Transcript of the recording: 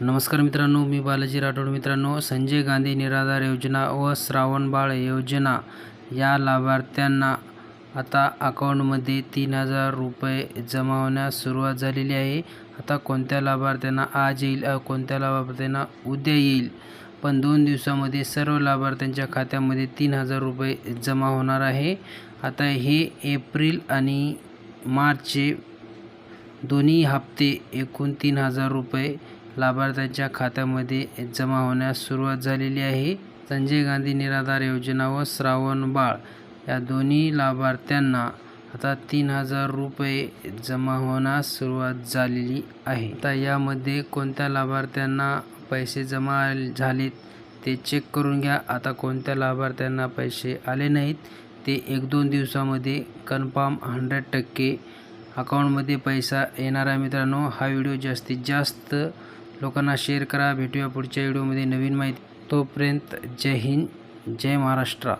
नमस्कार मित्रांनो मी बालाजी राठोड. मित्रांनो संजय गांधी निराधार योजना व श्रावणबाळ योजना या लाभार्थ्यांना आता अकाउंटमध्ये तीन हजार रुपये जमा होण्यास सुरुवात झालेली आहे. आता कोणत्या लाभार्थ्यांना आज येईल कोणत्या लाभार्थ्यांना उद्या येईल? पण दोन दिवसामध्ये सर्व लाभार्थ्यांच्या खात्यामध्ये तीन हजार रुपये जमा होणार आहे. आता हे एप्रिल आणि मार्चचे दोन्ही हप्ते एकूण तीन हजार रुपये लाभार्थ्यांच्या खात्यामध्ये जमा होण्यास सुरुवात झालेली आहे. संजय गांधी निराधार योजना व श्रावण बाळ या दोन्ही लाभार्थ्यांना आता तीन हजार रुपये जमा होण्यास सुरुवात झालेली आहे. आता यामध्ये कोणत्या लाभार्थ्यांना पैसे जमा झालेत ते चेक करून घ्या. आता कोणत्या लाभार्थ्यांना पैसे आले नाहीत ते एक दोन दिवसामध्ये कन्फर्म हंड्रेड टक्के अकाउंटमध्ये पैसा येणार आहे. मित्रांनो हा व्हिडिओ जास्तीत जास्त लोकांना शेअर करा. भेटूया पुढच्या व्हिडिओमध्ये नवीन माहिती. तोपर्यंत जय हिंद जय महाराष्ट्र.